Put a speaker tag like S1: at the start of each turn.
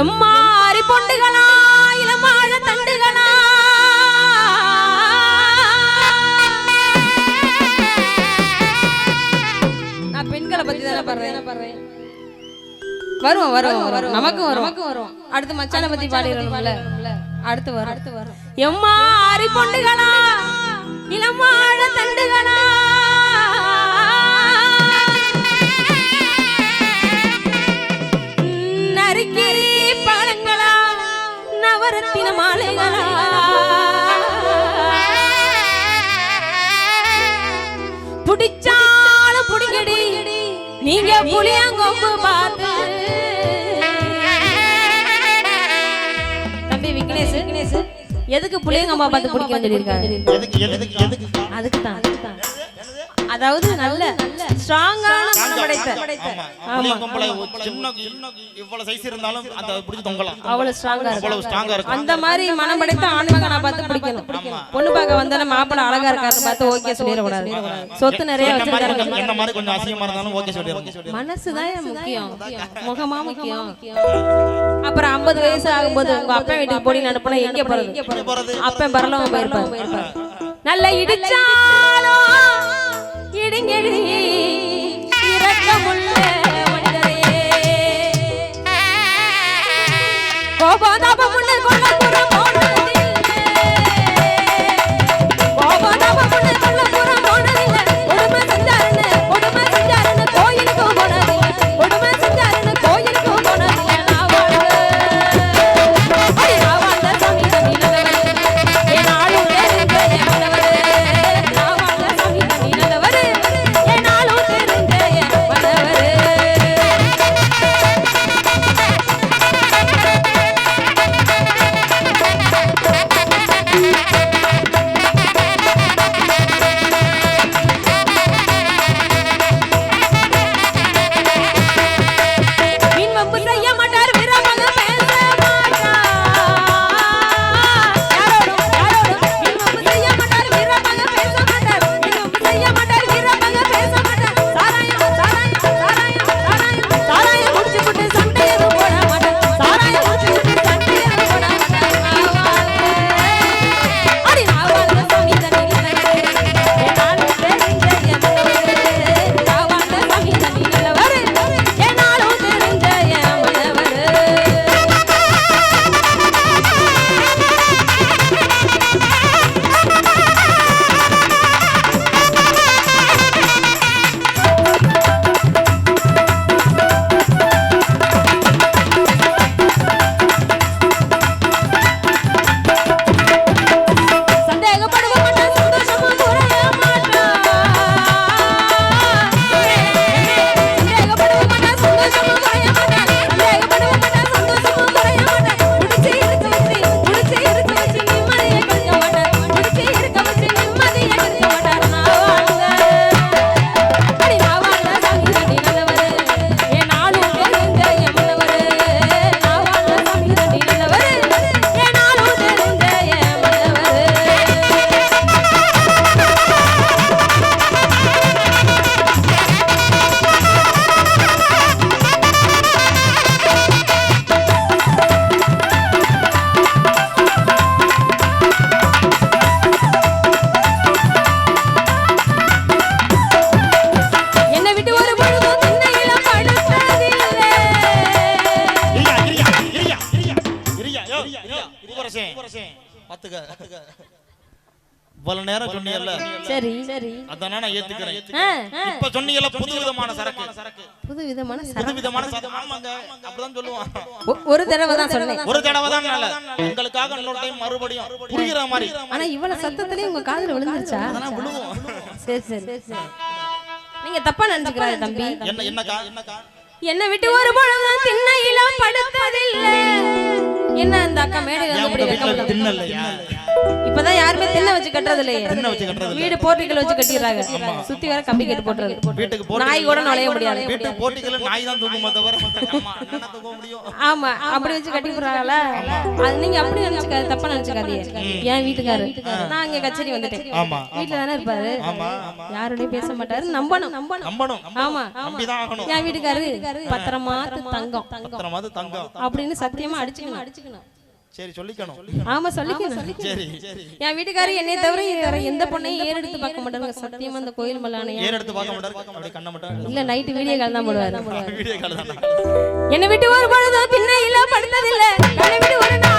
S1: எம்மாரி பொண்டுகளா இளமாழ தண்டுகளா? நான் பெண்களை பத்தி தானே பாடுறேன். வருவோம் வருவோம் வரும் நமக்கு வரும் நமக்கு வரும் அடுத்து மச்சான பத்தி பாடிடணும்ல. அடுத்து வரும். அடுத்து வரும். எம்மாரி பொண்டுகளா இளமாழ தண்டுகளா? மாலைகளா? புடிச்சாலும் புடிங்கடி நீங்க புளியங்கொம்பு பார்த்து. தம்பி விக்னேஷ் விக்னேஷ் எதுக்கு புளியங்கம்பா பார்த்து அதுக்கு தான் அதுக்கு தான் அதாவது நல்ல ஸ்ட்ராங்கான மனம் படைத்த
S2: சின்ன இவ்வளவு சைஸ் இருந்தாலும் அந்த பிடிச்சி தொங்கலாம்.
S1: அவ்வளவு ஸ்ட்ராங்கா
S2: அவ்வளவு ஸ்ட்ராங்கா இருக்கும்.
S1: அந்த மாதிரி மனம் படைத்த ஆண்மக நான் பார்த்து பிடிக்கணும். பொண்ணு பார்க்க வந்தாலும் மாப்பிள்ளை அழகா பார்த்து ஓகே சொல்லிடக்கூடாது. சொத்து நிறைய
S2: என்ன மாதிரி
S1: வச்சிருக்காரு.
S2: கொஞ்சம் என்ன மாதிரி கொஞ்சம் அசிங்கமா இருந்தாலும் ஓகே சொல்லிடுறோம்
S1: மனசுதான் முக்கியம். முகமா முக்கியம். அப்புறம் ஐம்பது வயசு ஆகும்போது உங்க அப்பா வீட்டுக்கு போடி அனுப்புனா எங்க போறது? அப்பன் பரலவன் போயிருப்பாரு. நல்ல இடிச்சாலும்
S2: കിടങ്ങിഴി பாத்துக்க. இவ்வளவு நேரம் சொன்னீங்கல்ல?
S1: சரி சரி.
S2: அதானே நான் ஏத்துக்கிறேன்.
S1: ஆ, ஆ.
S2: இப்ப சொன்னீங்கல்ல புது விதமான சரக்கு.
S1: புது விதமான
S2: புது
S1: சரம்
S2: விதமான சரக்கு. ஆமாங்க. அப்படிதான் சொல்லுவான்
S1: ஒ- ஒரு தடவை தான் சொன்னேன்.
S2: ஒரு தடவை தான் நல்ல உங்களுக்காக இன்னொரு டைம் மறுபடியும் புரியுற மாதிரி.
S1: ஆனா இவ்வளவு சத்தத்திலே உங்க காதுல
S2: அதெல்லாம் விழுவோம்.
S1: சரி சரி நீங்க தப்பா நினைச்சுக்கிறாரு தம்பி.
S2: என்ன என்னக்கா? என்னக்கா?
S1: என்னை விட்டு ஒரு பொழுதும் திண்ணையில படுத்ததில்லை என்ன இந்த அக்கா மேடையில வந்து
S2: இப்பதான் யாருமே திண்ணை வச்சு கட்டுறது இல்லையே
S3: திண்ணை வச்சு கட்டுறது இல்ல.
S2: வீடு போர்ட்டிக்கல் வச்சு கட்டிடுறாங்க. சுத்தி வர கம்பி கட்டு போட்டுறது
S3: வீட்டுக்கு போட்டி
S2: நாய் கூட நுழைய முடியாது.
S3: வீட்டுக்கு போட்டிக்கல நாய் தான் தூக்குமா தவிர ஆமா,
S2: அப்படி வச்சு கட்டி போடுறாங்கல்ல? அது நீங்க அப்படி நினைச்சுக்காது தப்பா நினைச்சுக்காதீங்க. என் வீட்டுக்காரு? நான் அங்க கச்சேரி வந்துட்டேன்.
S3: ஆமா
S2: வீட்டுல தானே இருப்பாரு.
S3: ஆமா
S2: யாரோடய பேச மாட்டாரு. நம்பணும். நம்பணும்.
S3: நம்பணும்.
S2: ஆமா. என் வீட்டுக்காரு? பத்திரமா
S3: தங்கம்.
S2: அப்படின்னு சத்தியமா அடிச்சுக்கணும். அடிச்சுக்கணும்
S3: சரி சொல்லிக்கணும்.
S2: ஆமா சொல்லிக்கணும்.
S3: சரி சரி.
S2: என் வீட்டுக்காரு என்னை தவிர வேற எந்த பொண்ணையும் ஏறெடுத்து பார்க்க மாட்டாங்க. சத்தியமா அந்த கோயில் மல்லானையா
S3: ஏன் எடுத்து பார்க்க மாட்டாரு அப்படியே கண்ண மட்டும்
S2: இல்ல நைட்டு வீடியோ கால் தான் போடுவாரு.
S3: வீடியோ கால் தானே
S2: என்னை விட்டு ஒரு பொழுதும் திண்ணையில படுத்ததில்ல. என்னை விட்டு ஒரு நாள்